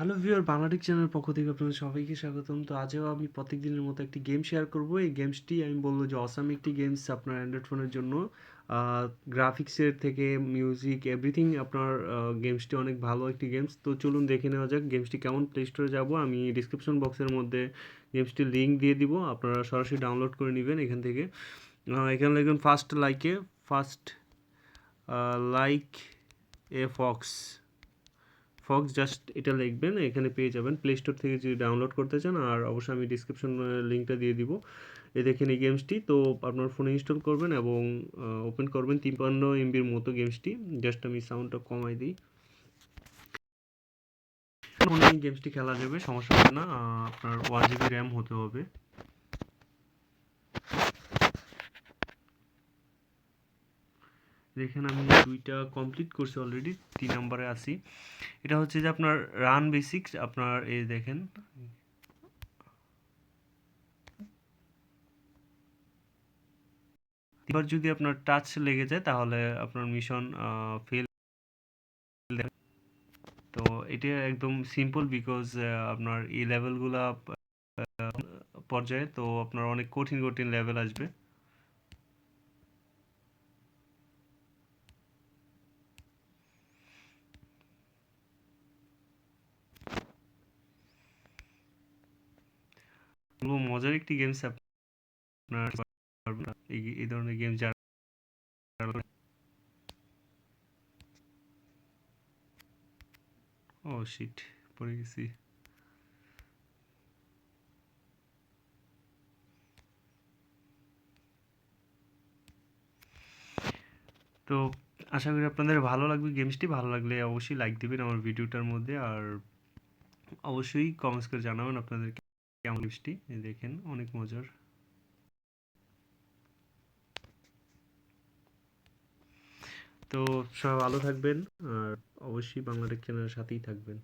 Hello viewer বাংলাটিক চ্যানেলের পক্ষ থেকে আপনাদের সবাইকে স্বাগতম। তো আজও আমি প্রত্যেক দিনের মতো একটি গেম শেয়ার করব। এই গেমসটি আমি বলব যে অসাম একটি গেমস আপনার অ্যান্ড্রয়েড ফোনের জন্য। গ্রাফিক্সের থেকে মিউজিক এভরিথিং আপনার গেমসটি অনেক ভালো একটি গেমস তো চলুন দেখে নেওয়া যাক গেমসটি কেমন প্লে স্টোরে যাব। আমি ডিসক্রিপশন বক্সের মধ্যে গেমসটির লিঙ্ক দিয়ে দিব। আপনারা সরাসরি ডাউনলোড করে নেবেন এখান থেকে। এখানে লিখবেন ফার্স্ট লাইকে ফার্স্ট লাইক এ ফক্স ফক্স জাস্ট এটা লিখবেন, এখানে পেয়ে যাবেন। প্লে স্টোর থেকে যদি ডাউনলোড করতে চান, আর অবশ্যই আমি ডিসক্রিপশন লিঙ্কটা দিয়ে দিব। এই দেখেন এই গেমসটি তো আপনার ফোনে ইনস্টল করবেন এবং ওপেন করবেন তিপ্পান্ন এমবির মতো গেমসটি জাস্ট আমি সাউন্ডটা কমাই দিই। ফোনে গেমসটি খেলা যাবে, সমস্যা হবে না। আপনার ওয়ান জিবি র্যাম হতে হবে। দেখেন আমি দুইটা কমপ্লিট করছি অলরেডি তিন নম্বরে আছি। এটা হচ্ছে যে আপনার রান বেসিক্স আপনার এই দেখেন। এবার যদি আপনার টাচ লেগে যায়, তাহলে আপনার মিশন ফেল তো এটা একদম সিম্পল বিকজ আপনার এই লেভেলগুলা পর্যায়ে, তো আপনার অনেক কঠিন কঠিন লেভেল আসবে বলব মজার একটি গেমস আপনার এই ধরনের গেম ও শিট পড়ে গেছি। তো, আশা করি আপনাদের ভালো লাগবে গেমসটি ভালো লাগলে অবশ্যই লাইক দিবেন আমার ভিডিওটার মধ্যে, আর অবশ্যই কমেন্টস করে জানাবেন আপনাদের কেমন গেমসটি দেখেন, অনেক মজার। তো সব ভালো থাকবেন, আর অবশ্যই বাংলাদেশ চ্যানেলের সাথেই থাকবেন।